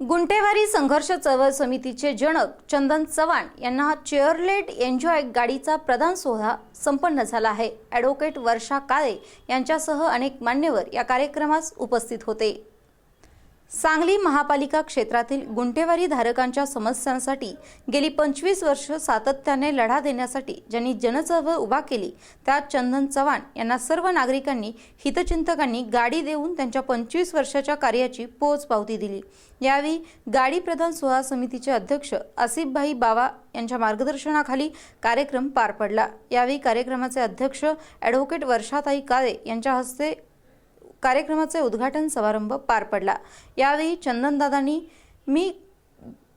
गुंटेवारी संघर्ष चळवळ समितीचे जनक चंदन चव्हाण यांना चेअरलेट एन्जॉय गाडीचा प्रदान सोहळा संपन्न झाला आहे. ॲडव्होकेट वर्षा काळे यांच्यासह अनेक मान्यवर या कार्यक्रमास उपस्थित होते. सांगली महापालिका क्षेत्रातील गुंटेवारी धारकांच्या समस्यांसाठी गेली पंचवीस वर्ष सातत्याने लढा देण्यासाठी ज्यांनी जनचळवळ उभा केली त्यात चंदन चव्हाण यांना सर्व नागरिकांनी हितचिंतकांनी गाडी देऊन त्यांच्या पंचवीस वर्षाच्या कार्याची पोच पावती दिली. यावेळी गाडी प्रधान सोहळा समितीचे अध्यक्ष आसिफभाई बावा यांच्या मार्गदर्शनाखाली कार्यक्रम पार पडला. यावेळी कार्यक्रमाचे अध्यक्ष ॲडव्होकेट वर्षाताई काळे यांच्या हस्ते कार्यक्रमाचे उद्घाटन समारंभ पार पडला. यावेळी चंदनदादांनी मी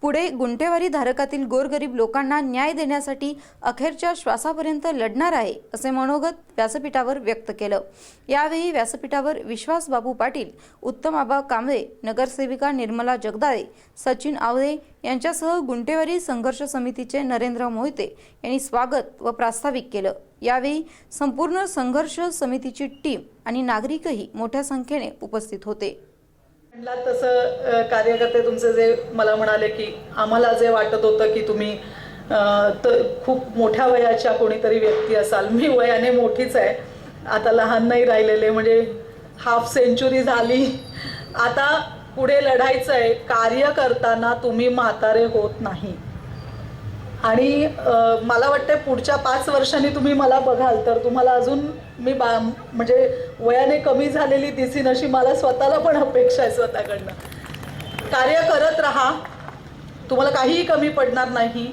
पुढे गुंठेवारी धारकातील गोरगरीब लोकांना न्याय देण्यासाठी अखेरच्या श्वासापर्यंत लढणार आहे असे मनोगत व्यासपीठावर व्यक्त केलं. यावेळी व्यासपीठावर विश्वास बाबू पाटील उत्तम आबा कांबळे नगरसेविका निर्मला जगदाळे सचिन आवळे यांच्यासह गुंटेवारी संघर्ष समितीचे नरेंद्र मोहिते यांनी स्वागत व प्रास्ताविक केलं. यावेळी संपूर्ण संघर्ष समितीची टीम आणि नागरिकही मोठ्या संख्येने उपस्थित होते. म्हणला तसं कार्यकर्ते तुमचे जे मला म्हणाले की आम्हाला जे वाटत होतं की तुम्ही तर खूप मोठ्या वयाच्या कोणीतरी व्यक्ती असाल. मी वयाने मोठीच आहे. आता लहान नाही राहिलेले म्हणजे हाफ सेंचुरी झाली. आता पुढे लढायचं आहे कार्य करताना तुम्ही म्हातारे होत नाही. आणि मला वाटतं पुढच्या पाच वर्षांनी तुम्ही मला बघाल तर तुम्हाला अजून मी बा म्हणजे वयाने कमी झालेली दिसीन अशी मला स्वतःला पण अपेक्षा आहे स्वतःकडनं. कार्य करत राहा. तुम्हाला काहीही कमी पडणार नाही.